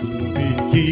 துதி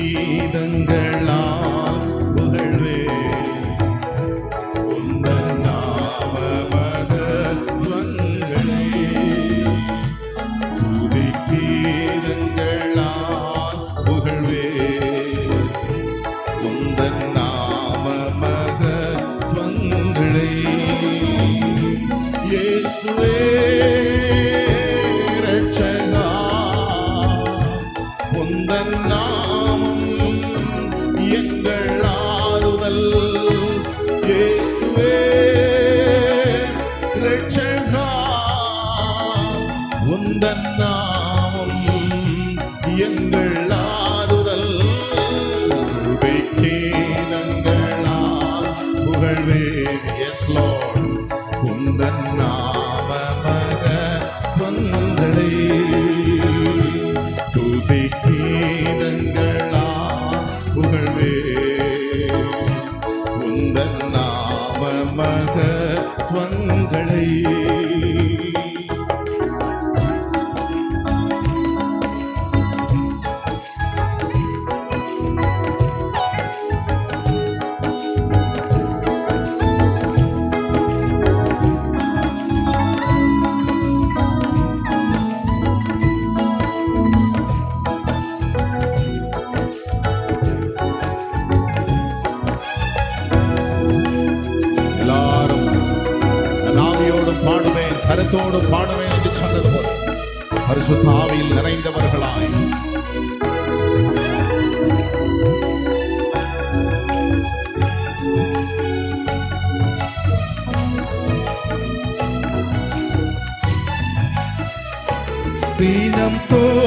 உந்தன் எங்கள் நிறைந்தவர்களாய் தினம் தோறும்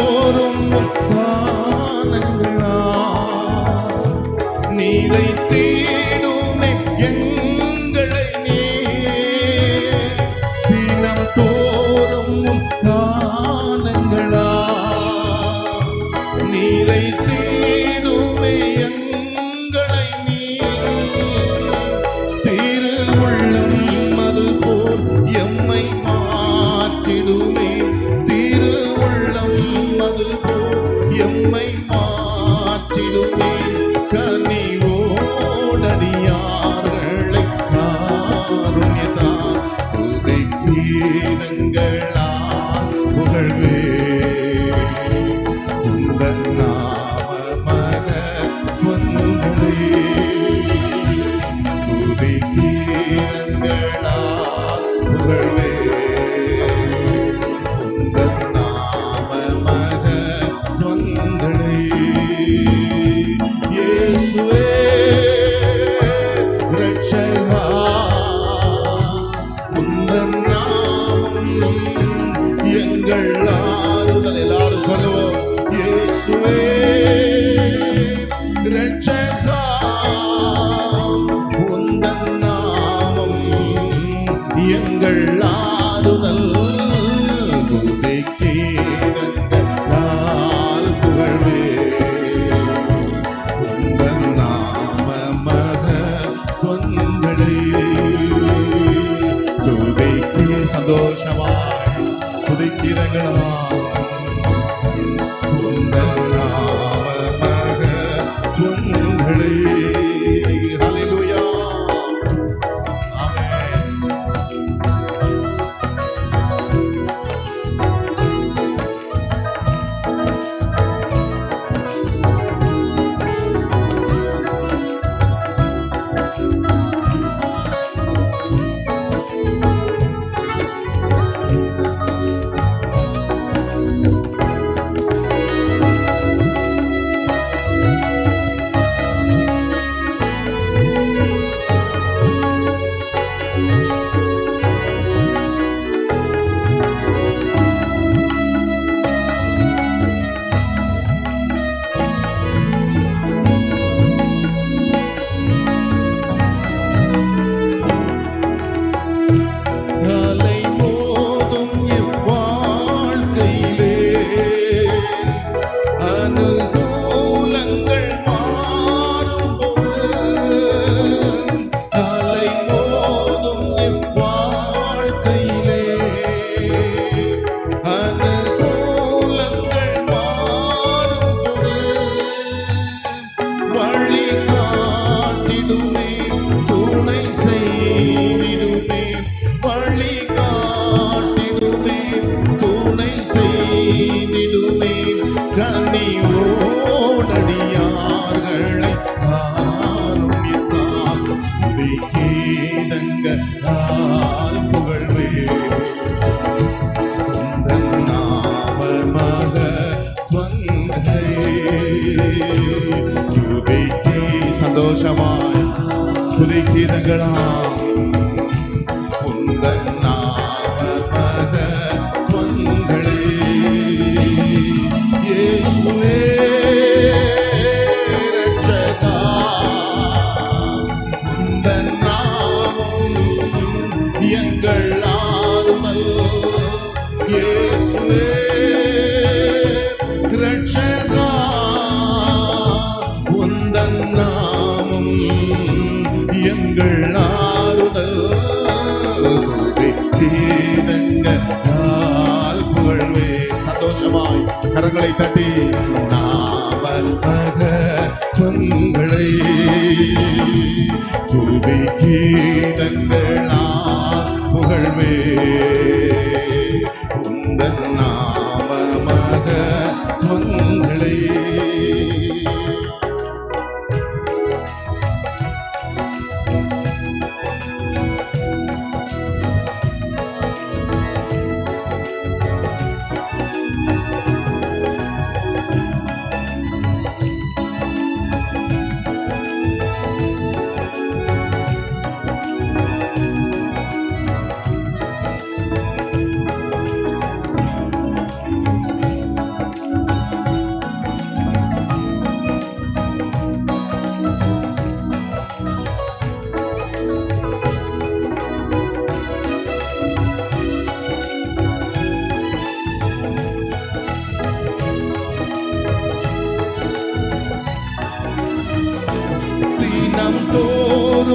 சந்தோஷமாய் துதிக்கிறங்களா உந்தன் துதிக்கிறங்களாம் உந்தன் நாம மகத்வங்களை இயேசுவே இரட்சகா உந்தன் நாமம் எங்கள் ஆறுதல் இயேசுவே இரட்சகா உந்தன் நாமம் எங்கள் ஆறுதல் கீதங்கள் புகழ்வே. சந்தோஷமாய் கரங்களை தட்டி நாம தொங்களை துங்களை கீதங்களால் புகழ்வே. உந்தன் நாம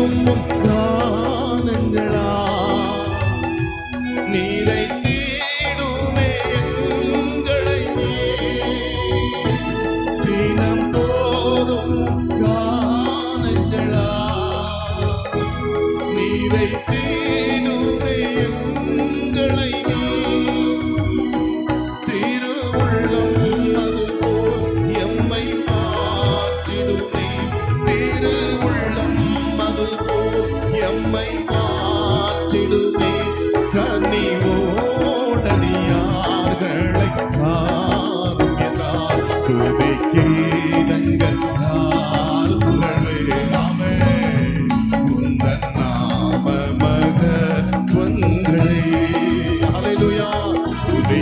உம் எம்மை மாற்றிடுமே கனிவோடடியார்களை காருண்யத்தால் துதி கீதங்களால் புகழ்வே நாமே உந்தன் நாம மகத்வங்களை. ஹalleluya துதி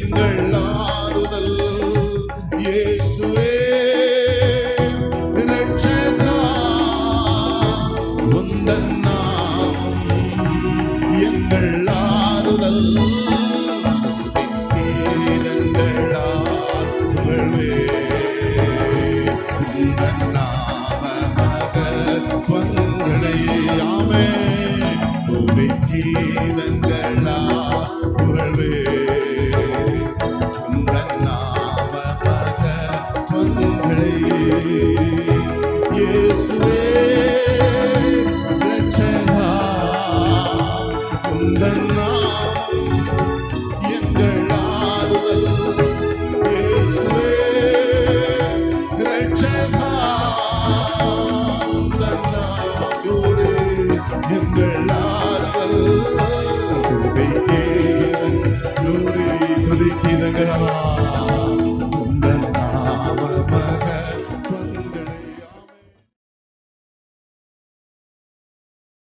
எங்கள் ஆறுதல். இயேசுவே ரட்சகா உந்தன் நாமம். எங்கள் ஆறுதல். Yes, Yesu'e